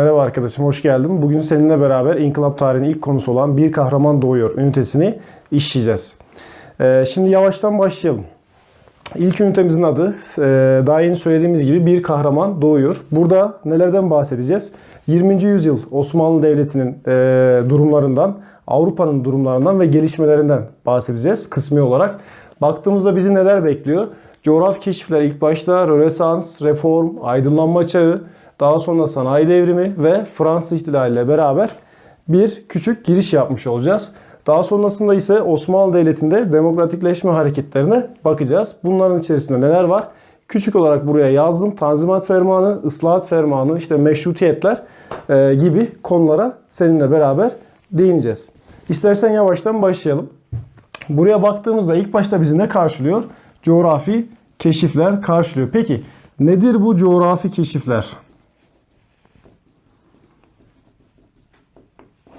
Merhaba arkadaşım, hoş geldin. Bugün seninle beraber İnkılap tarihinin ilk konusu olan Bir Kahraman Doğuyor ünitesini işleyeceğiz. Ee, şimdi yavaştan başlayalım. İlk ünitemizin adı, e, daha yeni söylediğimiz gibi Bir Kahraman Doğuyor. Burada nelerden bahsedeceğiz? 20. yüzyıl Osmanlı Devleti'nin e, durumlarından, Avrupa'nın durumlarından ve gelişmelerinden bahsedeceğiz kısmi olarak. Baktığımızda bizi neler bekliyor? Coğrafi keşifler ilk başta Rönesans, Reform, Aydınlanma Çağı, daha sonra sanayi devrimi ve Fransız ihtilali ile beraber bir küçük giriş yapmış olacağız. Daha sonrasında ise Osmanlı Devleti'nde demokratikleşme hareketlerine bakacağız. Bunların içerisinde neler var? Küçük olarak buraya yazdım. Tanzimat Fermanı, Islahat Fermanı, işte meşrutiyetler e, gibi konulara seninle beraber değineceğiz. İstersen yavaştan başlayalım. Buraya baktığımızda ilk başta bizi ne karşılıyor? Coğrafi keşifler karşılıyor. Peki nedir bu coğrafi keşifler?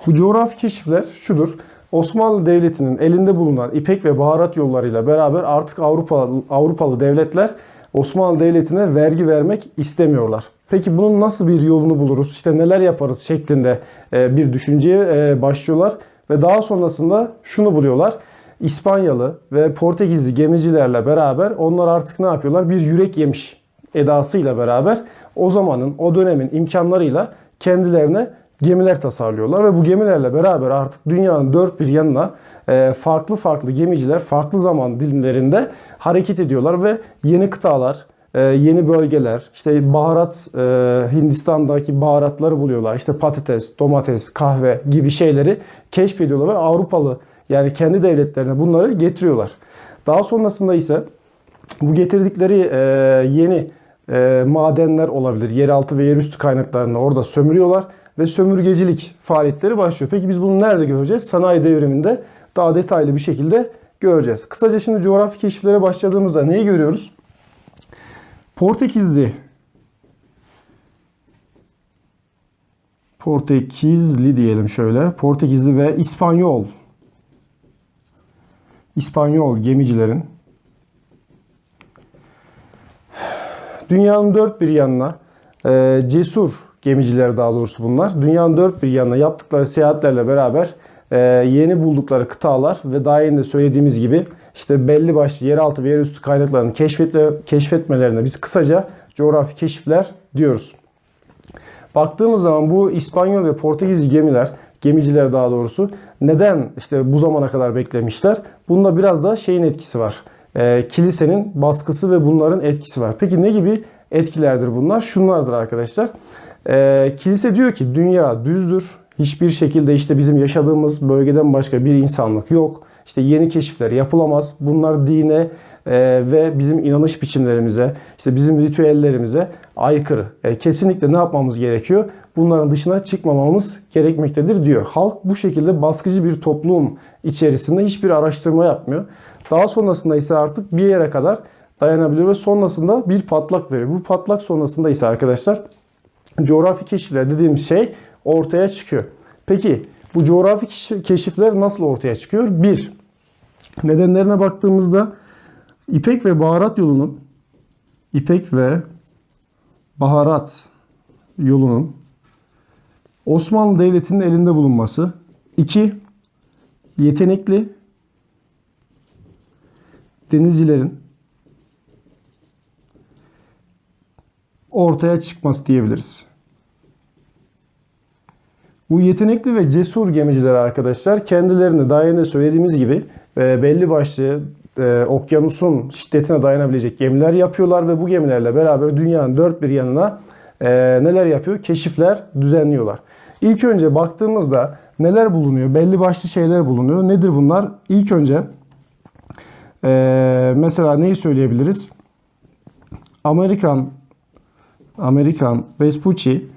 Bu coğrafi keşifler şudur. Osmanlı Devleti'nin elinde bulunan ipek ve baharat yollarıyla beraber artık Avrupa Avrupalı devletler Osmanlı Devleti'ne vergi vermek istemiyorlar. Peki bunun nasıl bir yolunu buluruz? İşte neler yaparız şeklinde e, bir düşünceye e, başlıyorlar ve daha sonrasında şunu buluyorlar. İspanyalı ve Portekizli gemicilerle beraber onlar artık ne yapıyorlar? Bir yürek yemiş edasıyla beraber o zamanın, o dönemin imkanlarıyla kendilerine gemiler tasarlıyorlar ve bu gemilerle beraber artık dünyanın dört bir yanına e, farklı farklı gemiciler farklı zaman dilimlerinde hareket ediyorlar ve yeni kıtalar, e, yeni bölgeler, işte baharat e, Hindistan'daki baharatları buluyorlar. İşte patates, domates, kahve gibi şeyleri keşfediyorlar ve Avrupalı yani kendi devletlerine bunları getiriyorlar. Daha sonrasında ise bu getirdikleri yeni madenler olabilir. Yeraltı ve yerüstü kaynaklarını orada sömürüyorlar ve sömürgecilik faaliyetleri başlıyor. Peki biz bunu nerede göreceğiz? Sanayi devriminde daha detaylı bir şekilde göreceğiz. Kısaca şimdi coğrafi keşiflere başladığımızda neyi görüyoruz? Portekizli Portekizli diyelim şöyle. Portekizli ve İspanyol İspanyol gemicilerin dünyanın dört bir yanına e, cesur gemiciler daha doğrusu bunlar. Dünyanın dört bir yanına yaptıkları seyahatlerle beraber e, yeni buldukları kıtalar ve daha yeni de söylediğimiz gibi işte belli başlı yeraltı ve yerüstü kaynaklarını keşfetle, keşfetmelerine biz kısaca coğrafi keşifler diyoruz. Baktığımız zaman bu İspanyol ve Portekiz gemiler, gemiciler daha doğrusu neden işte bu zamana kadar beklemişler? Bunda biraz da şeyin etkisi var. E, kilisenin baskısı ve bunların etkisi var. Peki ne gibi etkilerdir bunlar? Şunlardır arkadaşlar. E, kilise diyor ki dünya düzdür. Hiçbir şekilde işte bizim yaşadığımız bölgeden başka bir insanlık yok. İşte yeni keşifler yapılamaz. Bunlar dine e, ve bizim inanış biçimlerimize, işte bizim ritüellerimize aykırı. E, kesinlikle ne yapmamız gerekiyor? Bunların dışına çıkmamamız gerekmektedir diyor. Halk bu şekilde baskıcı bir toplum içerisinde hiçbir araştırma yapmıyor. Daha sonrasında ise artık bir yere kadar dayanabiliyor ve sonrasında bir patlak veriyor. Bu patlak sonrasında ise arkadaşlar coğrafi keşifler dediğimiz şey ortaya çıkıyor. Peki bu coğrafi keşifler nasıl ortaya çıkıyor? Bir, nedenlerine baktığımızda İpek ve baharat yolunun İpek ve baharat yolunun Osmanlı Devleti'nin elinde bulunması. İki, yetenekli denizcilerin ortaya çıkması diyebiliriz. Bu yetenekli ve cesur gemiciler arkadaşlar kendilerini daha yeni söylediğimiz gibi e, belli başlı e, okyanusun şiddetine dayanabilecek gemiler yapıyorlar ve bu gemilerle beraber dünyanın dört bir yanına e, neler yapıyor? Keşifler düzenliyorlar. İlk önce baktığımızda neler bulunuyor? Belli başlı şeyler bulunuyor. Nedir bunlar? İlk önce mesela neyi söyleyebiliriz? Amerikan Amerikan Vespucci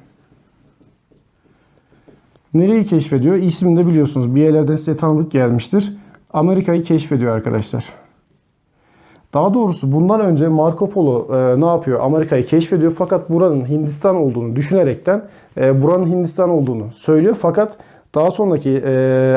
nereyi keşfediyor? İsmini de biliyorsunuz. Bir yerlerden size tanıdık gelmiştir. Amerika'yı keşfediyor arkadaşlar. Daha doğrusu bundan önce Marco Polo e, ne yapıyor? Amerika'yı keşfediyor fakat buranın Hindistan olduğunu düşünerekten e, buranın Hindistan olduğunu söylüyor. Fakat daha sonraki e,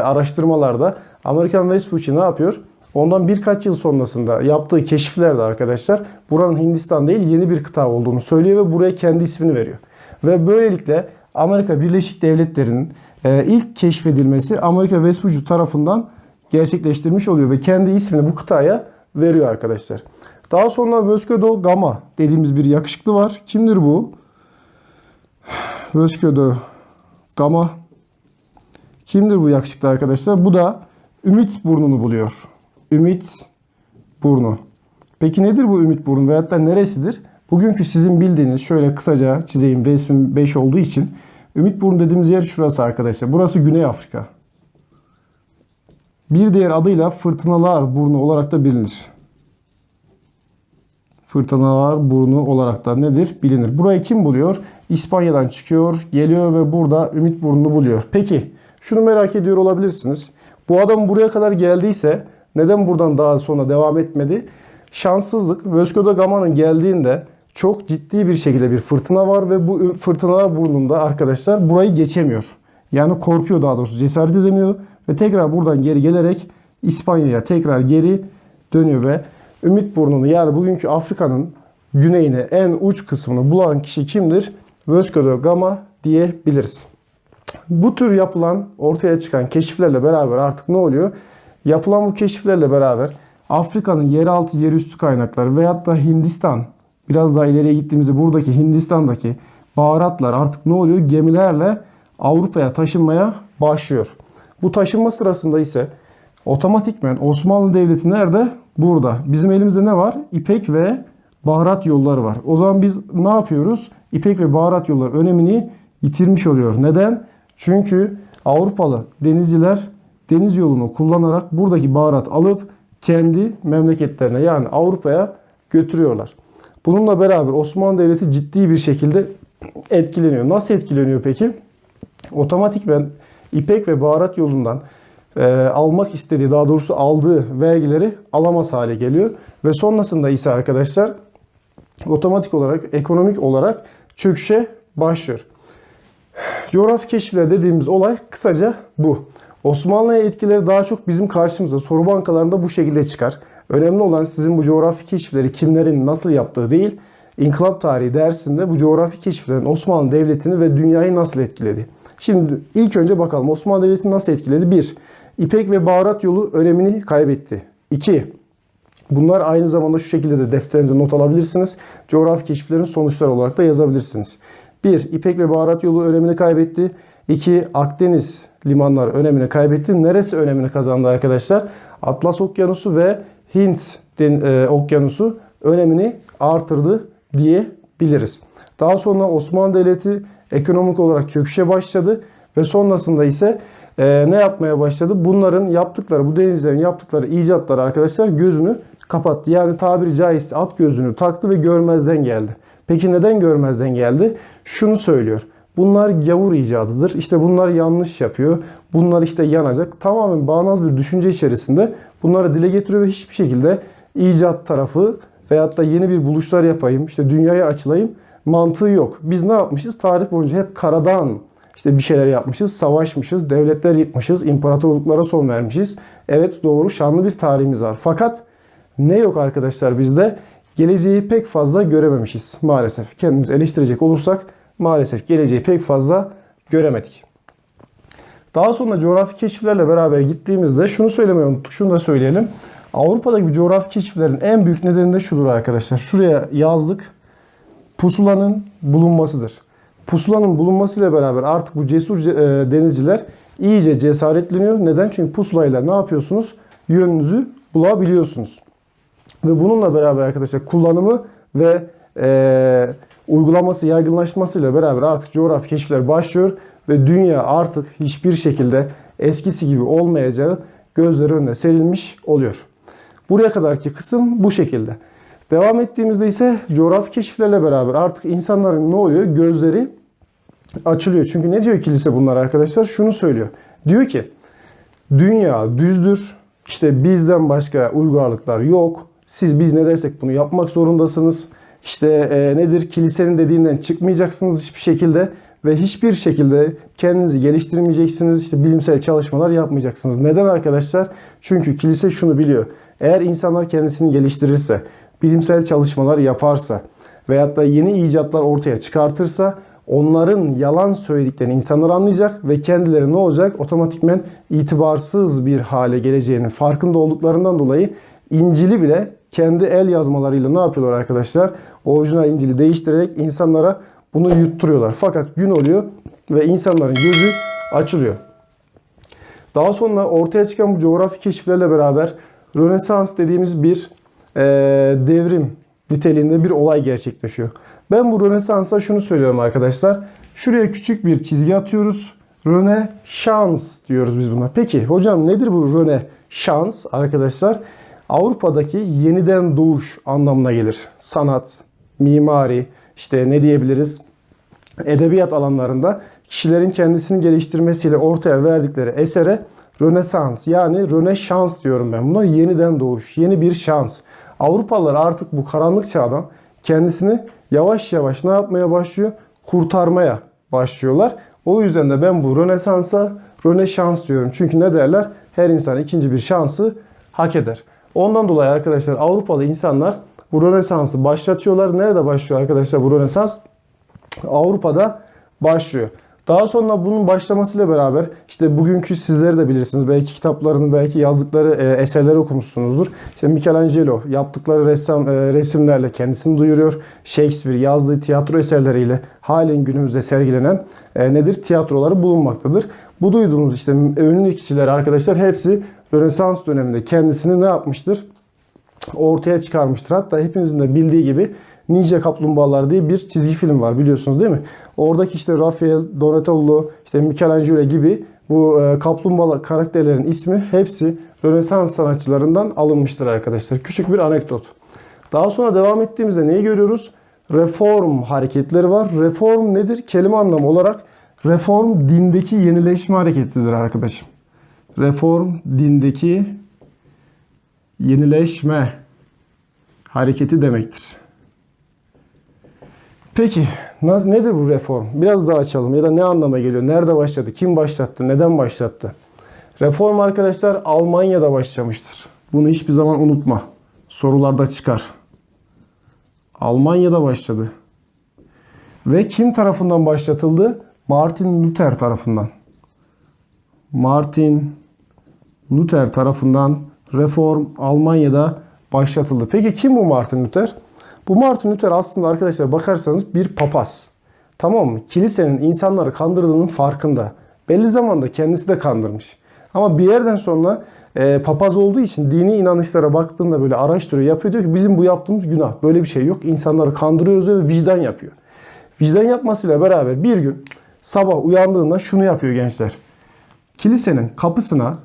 araştırmalarda Amerikan Vespucci ne yapıyor? Ondan birkaç yıl sonrasında yaptığı keşiflerde arkadaşlar buranın Hindistan değil yeni bir kıta olduğunu söylüyor ve buraya kendi ismini veriyor. Ve böylelikle Amerika Birleşik Devletleri'nin e, ilk keşfedilmesi Amerika Vespucci tarafından gerçekleştirmiş oluyor ve kendi ismini bu kıtaya veriyor arkadaşlar. Daha sonra da Gama dediğimiz bir yakışıklı var. Kimdir bu? Da Gama. Kimdir bu yakışıklı arkadaşlar? Bu da Ümit Burnu'nu buluyor. Ümit Burnu. Peki nedir bu Ümit Burnu veyahut da neresidir? Bugünkü sizin bildiğiniz şöyle kısaca çizeyim resmin 5 olduğu için Ümit Burnu dediğimiz yer şurası arkadaşlar. Burası Güney Afrika. Bir diğer adıyla Fırtınalar Burnu olarak da bilinir. Fırtınalar Burnu olarak da nedir? Bilinir. Burayı kim buluyor? İspanya'dan çıkıyor, geliyor ve burada Ümit Burnu'nu buluyor. Peki şunu merak ediyor olabilirsiniz. Bu adam buraya kadar geldiyse neden buradan daha sonra devam etmedi? Şanssızlık. Vasco da Gama'nın geldiğinde çok ciddi bir şekilde bir fırtına var ve bu fırtınalar burnunda arkadaşlar burayı geçemiyor. Yani korkuyor daha doğrusu cesaret edemiyor ve tekrar buradan geri gelerek İspanya'ya tekrar geri dönüyor ve Ümit Burnu'nu yani bugünkü Afrika'nın güneyine en uç kısmını bulan kişi kimdir? Vasco da Gama diyebiliriz. Bu tür yapılan, ortaya çıkan keşiflerle beraber artık ne oluyor? Yapılan bu keşiflerle beraber Afrika'nın yeraltı, yerüstü kaynakları veyahut da Hindistan, biraz daha ileriye gittiğimizde buradaki Hindistan'daki baharatlar artık ne oluyor? Gemilerle Avrupa'ya taşınmaya başlıyor. Bu taşınma sırasında ise otomatikmen Osmanlı Devleti nerede? Burada. Bizim elimizde ne var? İpek ve baharat yolları var. O zaman biz ne yapıyoruz? İpek ve baharat yolları önemini yitirmiş oluyor. Neden? Çünkü Avrupalı denizciler deniz yolunu kullanarak buradaki baharat alıp kendi memleketlerine yani Avrupa'ya götürüyorlar. Bununla beraber Osmanlı Devleti ciddi bir şekilde etkileniyor. Nasıl etkileniyor peki? Otomatikmen İpek ve baharat yolundan e, almak istediği, daha doğrusu aldığı vergileri alamaz hale geliyor. Ve sonrasında ise arkadaşlar otomatik olarak, ekonomik olarak çöküşe başlıyor. Coğrafi keşifler dediğimiz olay kısaca bu. Osmanlı'ya etkileri daha çok bizim karşımıza soru bankalarında bu şekilde çıkar. Önemli olan sizin bu coğrafi keşifleri kimlerin nasıl yaptığı değil, İnkılap tarihi dersinde bu coğrafi keşiflerin Osmanlı Devleti'ni ve dünyayı nasıl etkiledi. Şimdi ilk önce bakalım Osmanlı Devleti'ni nasıl etkiledi? 1. İpek ve baharat yolu önemini kaybetti. 2. Bunlar aynı zamanda şu şekilde de defterinize not alabilirsiniz. Coğrafi keşiflerin sonuçları olarak da yazabilirsiniz. 1. İpek ve baharat yolu önemini kaybetti. 2. Akdeniz limanları önemini kaybetti. Neresi önemini kazandı arkadaşlar? Atlas Okyanusu ve Hint e, Okyanusu önemini artırdı diyebiliriz. Daha sonra Osmanlı Devleti ekonomik olarak çöküşe başladı ve sonrasında ise e, ne yapmaya başladı? Bunların yaptıkları, bu denizlerin yaptıkları icatları arkadaşlar gözünü kapattı. Yani tabiri caizse at gözünü taktı ve görmezden geldi. Peki neden görmezden geldi? Şunu söylüyor. Bunlar gavur icadıdır. İşte bunlar yanlış yapıyor. Bunlar işte yanacak. Tamamen bağnaz bir düşünce içerisinde bunları dile getiriyor ve hiçbir şekilde icat tarafı veyahut da yeni bir buluşlar yapayım, işte dünyaya açılayım mantığı yok. Biz ne yapmışız? Tarih boyunca hep karadan işte bir şeyler yapmışız, savaşmışız, devletler yıkmışız, imparatorluklara son vermişiz. Evet doğru şanlı bir tarihimiz var. Fakat ne yok arkadaşlar bizde? Geleceği pek fazla görememişiz maalesef. Kendimizi eleştirecek olursak maalesef geleceği pek fazla göremedik. Daha sonra coğrafi keşiflerle beraber gittiğimizde şunu söylemeyi unuttuk, şunu da söyleyelim. Avrupa'daki coğrafi keşiflerin en büyük nedeni de şudur arkadaşlar. Şuraya yazdık. Pusulanın bulunmasıdır. Pusulanın bulunmasıyla beraber artık bu cesur e, denizciler iyice cesaretleniyor. Neden? Çünkü pusulayla ne yapıyorsunuz? Yönünüzü bulabiliyorsunuz. Ve bununla beraber arkadaşlar kullanımı ve e, uygulaması, yaygınlaşmasıyla beraber artık coğrafi keşifler başlıyor ve dünya artık hiçbir şekilde eskisi gibi olmayacağı gözler önüne serilmiş oluyor. Buraya kadarki kısım bu şekilde. Devam ettiğimizde ise coğrafi keşiflerle beraber artık insanların ne oluyor? Gözleri açılıyor. Çünkü ne diyor kilise bunlar arkadaşlar? Şunu söylüyor. Diyor ki dünya düzdür. İşte bizden başka uygarlıklar yok. Siz biz ne dersek bunu yapmak zorundasınız. İşte e, nedir? Kilisenin dediğinden çıkmayacaksınız hiçbir şekilde ve hiçbir şekilde kendinizi geliştirmeyeceksiniz. İşte bilimsel çalışmalar yapmayacaksınız. Neden arkadaşlar? Çünkü kilise şunu biliyor. Eğer insanlar kendisini geliştirirse, bilimsel çalışmalar yaparsa veyahut da yeni icatlar ortaya çıkartırsa onların yalan söylediklerini insanlar anlayacak ve kendileri ne olacak? Otomatikmen itibarsız bir hale geleceğinin farkında olduklarından dolayı İncil'i bile kendi el yazmalarıyla ne yapıyorlar arkadaşlar? Orijinal İncil'i değiştirerek insanlara bunu yutturuyorlar. Fakat gün oluyor ve insanların gözü açılıyor. Daha sonra ortaya çıkan bu coğrafi keşiflerle beraber Rönesans dediğimiz bir e, devrim niteliğinde bir olay gerçekleşiyor. Ben bu Rönesans'a şunu söylüyorum arkadaşlar. Şuraya küçük bir çizgi atıyoruz. Röne şans diyoruz biz buna. Peki hocam nedir bu Röne şans arkadaşlar? Avrupa'daki yeniden doğuş anlamına gelir. Sanat, mimari, işte ne diyebiliriz? Edebiyat alanlarında kişilerin kendisini geliştirmesiyle ortaya verdikleri esere Rönesans yani Röneşans diyorum ben buna. Yeniden doğuş, yeni bir şans. Avrupalılar artık bu karanlık çağdan kendisini yavaş yavaş ne yapmaya başlıyor? Kurtarmaya başlıyorlar. O yüzden de ben bu Rönesans'a Röneşans diyorum. Çünkü ne derler? Her insan ikinci bir şansı hak eder. Ondan dolayı arkadaşlar Avrupalı insanlar bu Rönesans'ı başlatıyorlar. Nerede başlıyor arkadaşlar bu Rönesans? Avrupa'da başlıyor. Daha sonra bunun başlamasıyla beraber işte bugünkü sizleri de bilirsiniz. Belki kitaplarını, belki yazdıkları e, eserleri okumuşsunuzdur. İşte Michelangelo yaptıkları ressam, e, resimlerle kendisini duyuruyor. Shakespeare yazdığı tiyatro eserleriyle halen günümüzde sergilenen e, nedir? Tiyatroları bulunmaktadır. Bu duyduğunuz işte ünlü kişiler arkadaşlar hepsi Rönesans döneminde kendisini ne yapmıştır? Ortaya çıkarmıştır. Hatta hepinizin de bildiği gibi Ninja Kaplumbağalar diye bir çizgi film var biliyorsunuz değil mi? Oradaki işte Rafael, Donatello, işte Michelangelo gibi bu e, kaplumbağa karakterlerin ismi hepsi Rönesans sanatçılarından alınmıştır arkadaşlar. Küçük bir anekdot. Daha sonra devam ettiğimizde neyi görüyoruz? Reform hareketleri var. Reform nedir? Kelime anlamı olarak reform dindeki yenileşme hareketidir arkadaşım. Reform dindeki yenileşme hareketi demektir. Peki nedir bu reform? Biraz daha açalım ya da ne anlama geliyor? Nerede başladı? Kim başlattı? Neden başlattı? Reform arkadaşlar Almanya'da başlamıştır. Bunu hiçbir zaman unutma. Sorularda çıkar. Almanya'da başladı. Ve kim tarafından başlatıldı? Martin Luther tarafından. Martin Luther tarafından reform Almanya'da başlatıldı. Peki kim bu Martin Luther? Bu Martin Luther aslında arkadaşlar bakarsanız bir papaz. Tamam mı? Kilisenin insanları kandırdığının farkında. Belli zamanda kendisi de kandırmış. Ama bir yerden sonra e, papaz olduğu için dini inanışlara baktığında böyle araştırıyor, yapıyor. Diyor ki bizim bu yaptığımız günah. Böyle bir şey yok. İnsanları kandırıyoruz ve vicdan yapıyor. Vicdan yapmasıyla beraber bir gün sabah uyandığında şunu yapıyor gençler. Kilisenin kapısına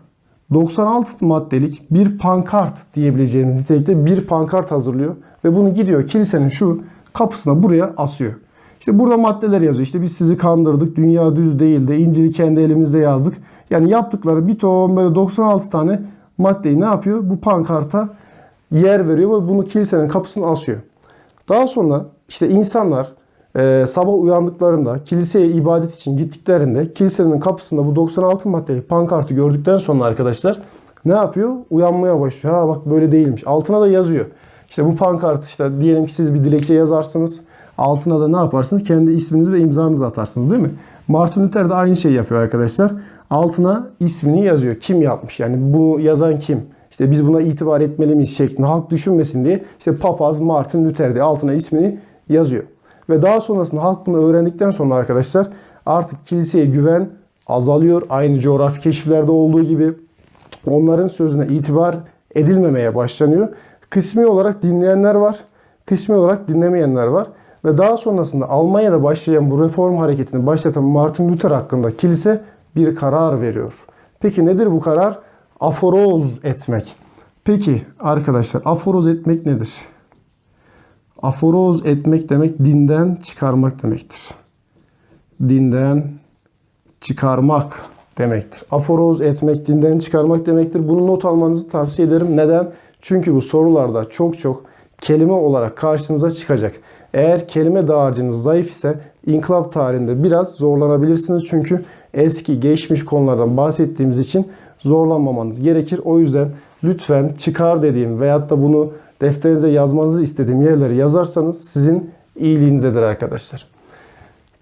96 maddelik bir pankart diyebileceğimiz nitelikte bir pankart hazırlıyor. Ve bunu gidiyor kilisenin şu kapısına buraya asıyor. İşte burada maddeler yazıyor. İşte biz sizi kandırdık. Dünya düz değildi. İncil'i kendi elimizde yazdık. Yani yaptıkları bir ton böyle 96 tane maddeyi ne yapıyor? Bu pankarta yer veriyor ve bunu kilisenin kapısına asıyor. Daha sonra işte insanlar e, sabah uyandıklarında kiliseye ibadet için gittiklerinde kilisenin kapısında bu 96 maddeyi pankartı gördükten sonra arkadaşlar ne yapıyor? Uyanmaya başlıyor. Ha bak böyle değilmiş. Altına da yazıyor. İşte bu pankart işte diyelim ki siz bir dilekçe yazarsınız. Altına da ne yaparsınız? Kendi isminizi ve imzanızı atarsınız değil mi? Martin Luther de aynı şeyi yapıyor arkadaşlar. Altına ismini yazıyor. Kim yapmış? Yani bu yazan kim? İşte biz buna itibar etmeli miyiz şeklinde halk düşünmesin diye işte papaz Martin Luther diye altına ismini yazıyor. Ve daha sonrasında halk bunu öğrendikten sonra arkadaşlar artık kiliseye güven azalıyor. Aynı coğrafi keşiflerde olduğu gibi onların sözüne itibar edilmemeye başlanıyor. Kısmi olarak dinleyenler var, kısmi olarak dinlemeyenler var. Ve daha sonrasında Almanya'da başlayan bu reform hareketini başlatan Martin Luther hakkında kilise bir karar veriyor. Peki nedir bu karar? Aforoz etmek. Peki arkadaşlar aforoz etmek nedir? Aforoz etmek demek dinden çıkarmak demektir. Dinden çıkarmak demektir. Aforoz etmek, dinden çıkarmak demektir. Bunu not almanızı tavsiye ederim. Neden? Çünkü bu sorularda çok çok kelime olarak karşınıza çıkacak. Eğer kelime dağarcığınız zayıf ise inkılap tarihinde biraz zorlanabilirsiniz. Çünkü eski geçmiş konulardan bahsettiğimiz için zorlanmamanız gerekir. O yüzden lütfen çıkar dediğim veyahut da bunu defterinize yazmanızı istediğim yerleri yazarsanız sizin iyiliğinizedir arkadaşlar.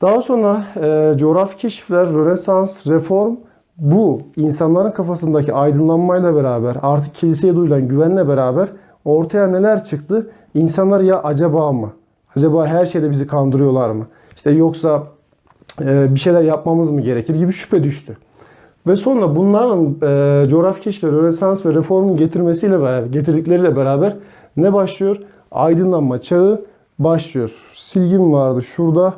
Daha sonra e, coğrafi keşifler, Rönesans, reform bu insanların kafasındaki aydınlanmayla beraber artık kiliseye duyulan güvenle beraber ortaya neler çıktı? İnsanlar ya acaba mı? Acaba her şeyde bizi kandırıyorlar mı? İşte yoksa e, bir şeyler yapmamız mı gerekir gibi şüphe düştü. Ve sonra bunların e, coğrafi keşifler, Rönesans ve reformun getirmesiyle beraber, getirdikleriyle beraber ne başlıyor? Aydınlanma çağı başlıyor. Silgim vardı şurada.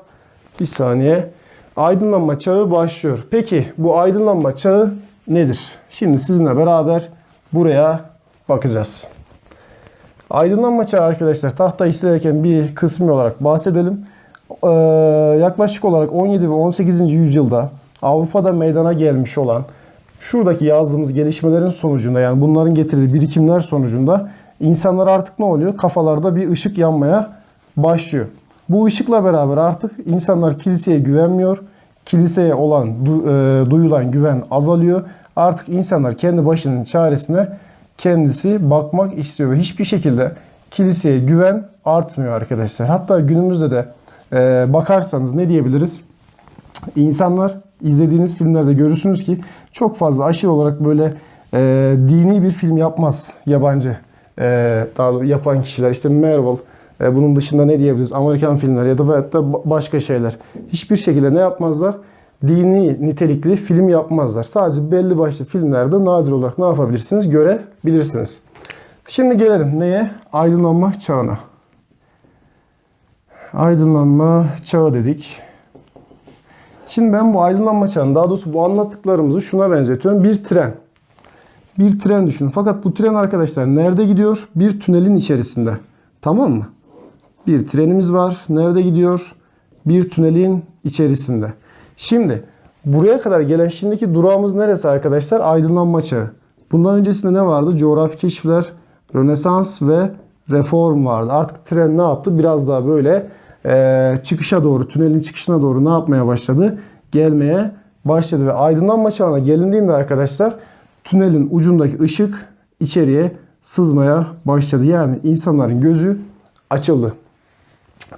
Bir saniye. Aydınlanma çağı başlıyor. Peki bu aydınlanma çağı nedir? Şimdi sizinle beraber buraya bakacağız. Aydınlanma çağı arkadaşlar tahta işlerken bir kısmı olarak bahsedelim. Ee, yaklaşık olarak 17 ve 18. yüzyılda Avrupa'da meydana gelmiş olan şuradaki yazdığımız gelişmelerin sonucunda yani bunların getirdiği birikimler sonucunda insanlar artık ne oluyor? Kafalarda bir ışık yanmaya başlıyor. Bu ışıkla beraber artık insanlar kiliseye güvenmiyor. Kiliseye olan du- e, duyulan güven azalıyor. Artık insanlar kendi başının çaresine kendisi bakmak istiyor ve hiçbir şekilde kiliseye güven artmıyor arkadaşlar. Hatta günümüzde de e, bakarsanız ne diyebiliriz? İnsanlar izlediğiniz filmlerde görürsünüz ki çok fazla aşırı olarak böyle e, dini bir film yapmaz yabancı daha doğrusu yapan kişiler. İşte Marvel, e, bunun dışında ne diyebiliriz? Amerikan filmleri ya da veyahut da ba- başka şeyler. Hiçbir şekilde ne yapmazlar? Dini nitelikli film yapmazlar. Sadece belli başlı filmlerde nadir olarak ne yapabilirsiniz? Görebilirsiniz. Şimdi gelelim neye? Aydınlanma çağına. Aydınlanma çağı dedik. Şimdi ben bu aydınlanma çağını, daha doğrusu bu anlattıklarımızı şuna benzetiyorum. Bir tren. Bir tren düşünün. Fakat bu tren arkadaşlar nerede gidiyor? Bir tünelin içerisinde. Tamam mı? Bir trenimiz var. Nerede gidiyor? Bir tünelin içerisinde. Şimdi buraya kadar gelen şimdiki durağımız neresi arkadaşlar? Aydınlanma çağı. Bundan öncesinde ne vardı? Coğrafi keşifler, Rönesans ve reform vardı. Artık tren ne yaptı? Biraz daha böyle e, çıkışa doğru, tünelin çıkışına doğru ne yapmaya başladı? Gelmeye başladı ve aydınlanma çağına gelindiğinde arkadaşlar tünelin ucundaki ışık içeriye sızmaya başladı. Yani insanların gözü açıldı.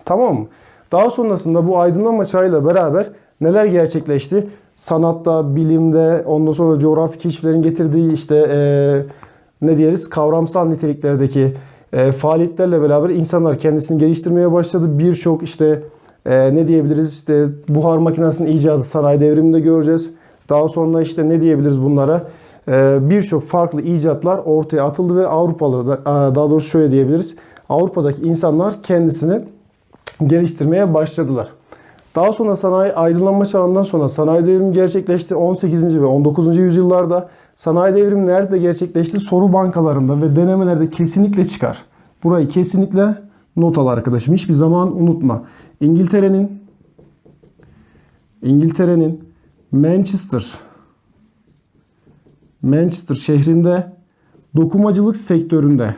Tamam mı? Daha sonrasında bu aydınlanma çağıyla beraber neler gerçekleşti? Sanatta, bilimde, ondan sonra coğrafi keşiflerin getirdiği işte eee, ne diyeriz kavramsal niteliklerdeki eee, faaliyetlerle beraber insanlar kendisini geliştirmeye başladı. Birçok işte eee, ne diyebiliriz işte buhar makinesinin icadı sanayi devriminde göreceğiz. Daha sonra işte ne diyebiliriz bunlara? Eee, Birçok farklı icatlar ortaya atıldı ve Avrupalı da- daha doğrusu şöyle diyebiliriz. Avrupa'daki insanlar kendisini geliştirmeye başladılar. Daha sonra sanayi aydınlanma çağından sonra sanayi devrimi gerçekleşti. 18. ve 19. yüzyıllarda sanayi devrimi nerede gerçekleşti? Soru bankalarında ve denemelerde kesinlikle çıkar. Burayı kesinlikle not al arkadaşım. Hiçbir zaman unutma. İngiltere'nin İngiltere'nin Manchester Manchester şehrinde dokumacılık sektöründe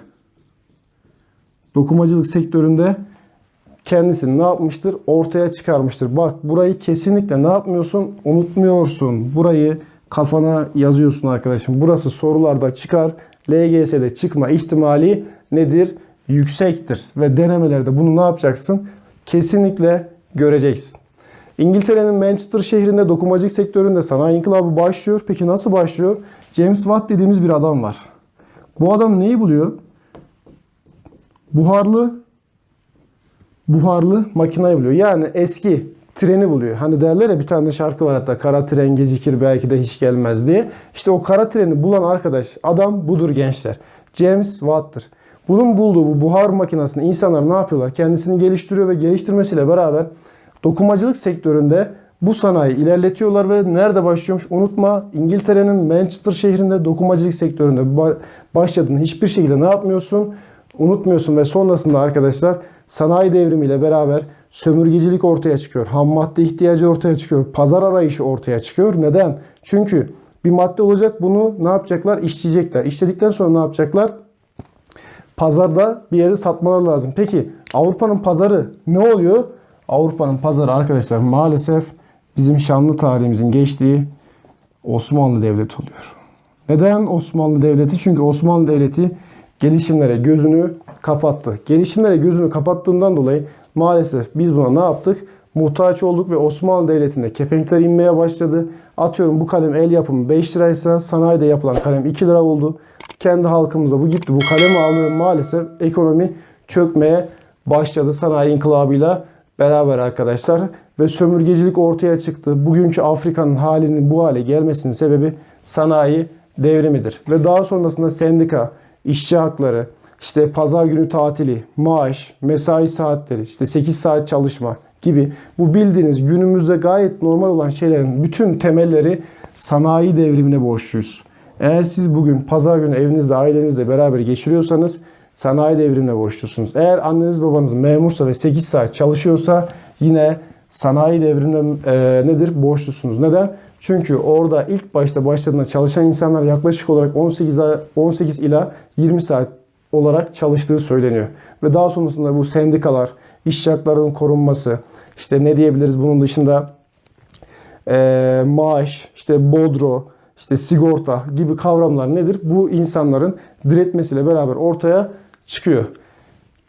dokumacılık sektöründe kendisini ne yapmıştır? Ortaya çıkarmıştır. Bak burayı kesinlikle ne yapmıyorsun? Unutmuyorsun. Burayı kafana yazıyorsun arkadaşım. Burası sorularda çıkar. LGS'de çıkma ihtimali nedir? Yüksektir. Ve denemelerde bunu ne yapacaksın? Kesinlikle göreceksin. İngiltere'nin Manchester şehrinde dokumacılık sektöründe sanayi inkılabı başlıyor. Peki nasıl başlıyor? James Watt dediğimiz bir adam var. Bu adam neyi buluyor? Buharlı buharlı makinayı buluyor. Yani eski treni buluyor. Hani derler ya bir tane şarkı var hatta kara tren gecikir belki de hiç gelmez diye. İşte o kara treni bulan arkadaş adam budur gençler. James Watt'tır. Bunun bulduğu bu buhar makinesini insanlar ne yapıyorlar? Kendisini geliştiriyor ve geliştirmesiyle beraber dokumacılık sektöründe bu sanayi ilerletiyorlar ve nerede başlıyormuş unutma İngiltere'nin Manchester şehrinde dokumacılık sektöründe ba- başladığını hiçbir şekilde ne yapmıyorsun? Unutmuyorsun ve sonrasında arkadaşlar sanayi devrimiyle beraber sömürgecilik ortaya çıkıyor. Ham madde ihtiyacı ortaya çıkıyor. Pazar arayışı ortaya çıkıyor. Neden? Çünkü bir madde olacak bunu ne yapacaklar? İşleyecekler. İşledikten sonra ne yapacaklar? Pazarda bir yerde satmaları lazım. Peki Avrupa'nın pazarı ne oluyor? Avrupa'nın pazarı arkadaşlar maalesef bizim şanlı tarihimizin geçtiği Osmanlı Devleti oluyor. Neden Osmanlı Devleti? Çünkü Osmanlı Devleti gelişimlere gözünü kapattı. Gelişimlere gözünü kapattığından dolayı maalesef biz buna ne yaptık? muhtaç olduk ve Osmanlı Devleti'nde kepenkler inmeye başladı. Atıyorum bu kalem el yapımı 5 liraysa sanayide yapılan kalem 2 lira oldu. Kendi halkımızda bu gitti. Bu kalemi alıyor maalesef ekonomi çökmeye başladı sanayi inkılabıyla beraber arkadaşlar. Ve sömürgecilik ortaya çıktı. Bugünkü Afrika'nın halinin bu hale gelmesinin sebebi sanayi devrimidir. Ve daha sonrasında sendika, işçi hakları, işte pazar günü tatili, maaş, mesai saatleri, işte 8 saat çalışma gibi bu bildiğiniz günümüzde gayet normal olan şeylerin bütün temelleri sanayi devrimine borçluyuz. Eğer siz bugün pazar günü evinizde ailenizle beraber geçiriyorsanız sanayi devrimine borçlusunuz. Eğer anneniz babanız memursa ve 8 saat çalışıyorsa yine sanayi devrimine e, nedir? Borçlusunuz. Neden? Çünkü orada ilk başta başladığında çalışan insanlar yaklaşık olarak 18, 18 ila 20 saat olarak çalıştığı söyleniyor. Ve daha sonrasında bu sendikalar, işçi haklarının korunması, işte ne diyebiliriz bunun dışında e, maaş, işte bodro, işte sigorta gibi kavramlar nedir? Bu insanların diretmesiyle beraber ortaya çıkıyor.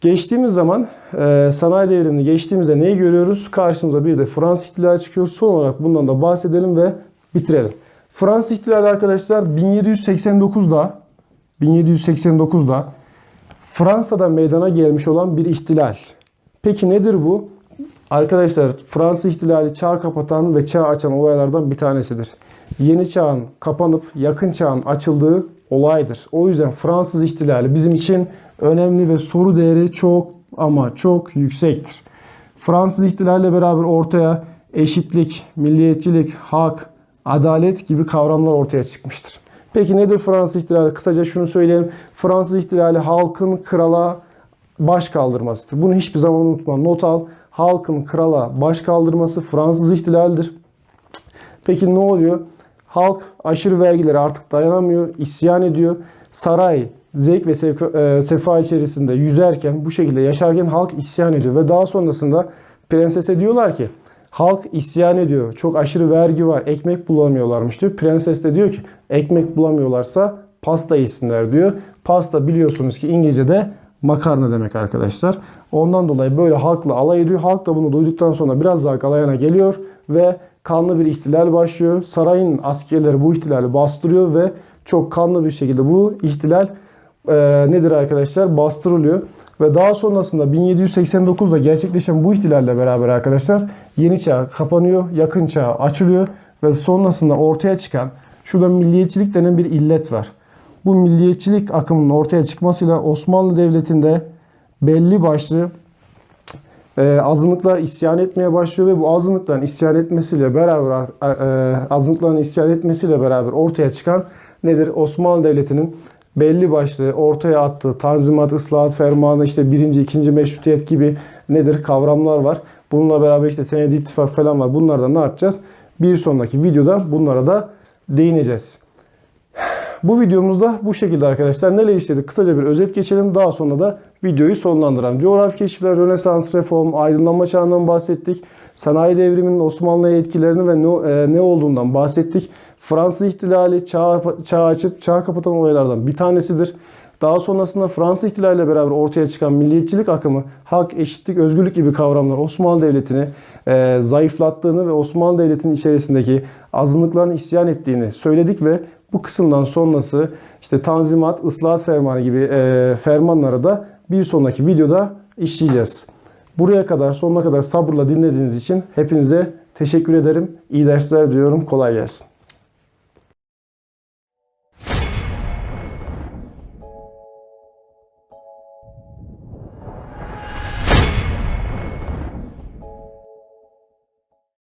Geçtiğimiz zaman e, sanayi devrimini geçtiğimizde neyi görüyoruz? Karşımıza bir de Fransız ihtilali çıkıyor. Son olarak bundan da bahsedelim ve bitirelim. Fransız ihtilali arkadaşlar 1789'da 1789'da Fransa'da meydana gelmiş olan bir ihtilal. Peki nedir bu? Arkadaşlar Fransız ihtilali çağ kapatan ve çağ açan olaylardan bir tanesidir. Yeni çağın kapanıp yakın çağın açıldığı olaydır. O yüzden Fransız ihtilali bizim için önemli ve soru değeri çok ama çok yüksektir. Fransız ihtilaliyle beraber ortaya eşitlik, milliyetçilik, hak, adalet gibi kavramlar ortaya çıkmıştır. Peki nedir Fransız ihtilali? Kısaca şunu söyleyelim. Fransız ihtilali halkın krala baş kaldırmasıdır. Bunu hiçbir zaman unutma. Not al. Halkın krala baş kaldırması Fransız ihtilalidir. Peki ne oluyor? Halk aşırı vergilere artık dayanamıyor, isyan ediyor. Saray zevk ve sevk- e, sefa içerisinde yüzerken, bu şekilde yaşarken halk isyan ediyor. Ve daha sonrasında prensese diyorlar ki, halk isyan ediyor, çok aşırı vergi var, ekmek bulamıyorlarmış diyor. Prenses de diyor ki, ekmek bulamıyorlarsa pasta yesinler diyor. Pasta biliyorsunuz ki İngilizce'de makarna demek arkadaşlar. Ondan dolayı böyle halkla alay ediyor. Halk da bunu duyduktan sonra biraz daha galayana geliyor ve kanlı bir ihtilal başlıyor. Sarayın askerleri bu ihtilali bastırıyor ve çok kanlı bir şekilde bu ihtilal e, nedir arkadaşlar? Bastırılıyor. Ve daha sonrasında 1789'da gerçekleşen bu ihtilalle beraber arkadaşlar yeni çağ kapanıyor, yakın çağ açılıyor ve sonrasında ortaya çıkan şurada milliyetçilik denen bir illet var. Bu milliyetçilik akımının ortaya çıkmasıyla Osmanlı Devleti'nde belli başlı e, azınlıklar isyan etmeye başlıyor ve bu azınlıkların isyan etmesiyle beraber e, azınlıkların isyan etmesiyle beraber ortaya çıkan nedir? Osmanlı Devleti'nin belli başlı ortaya attığı Tanzimat, Islahat Fermanı, işte birinci, ikinci meşrutiyet gibi nedir kavramlar var. Bununla beraber işte senedi ittifak falan var. Bunlardan ne yapacağız? Bir sonraki videoda bunlara da değineceğiz. Bu videomuzda bu şekilde arkadaşlar. Neler işledik? Kısaca bir özet geçelim. Daha sonra da videoyu sonlandıralım. Coğrafi keşifler, Rönesans, reform, aydınlanma çağından bahsettik. Sanayi devriminin Osmanlı'ya etkilerini ve ne, e, ne olduğundan bahsettik. Fransız ihtilali çağ, çağ açıp çağ kapatan olaylardan bir tanesidir. Daha sonrasında Fransız ihtilaliyle beraber ortaya çıkan milliyetçilik akımı, hak, eşitlik, özgürlük gibi kavramlar Osmanlı Devleti'ni e, zayıflattığını ve Osmanlı Devleti'nin içerisindeki azınlıkların isyan ettiğini söyledik ve bu kısımdan sonrası işte Tanzimat, Islahat Fermanı gibi e, fermanları da bir sonraki videoda işleyeceğiz. Buraya kadar sonuna kadar sabırla dinlediğiniz için hepinize teşekkür ederim. İyi dersler diliyorum. Kolay gelsin.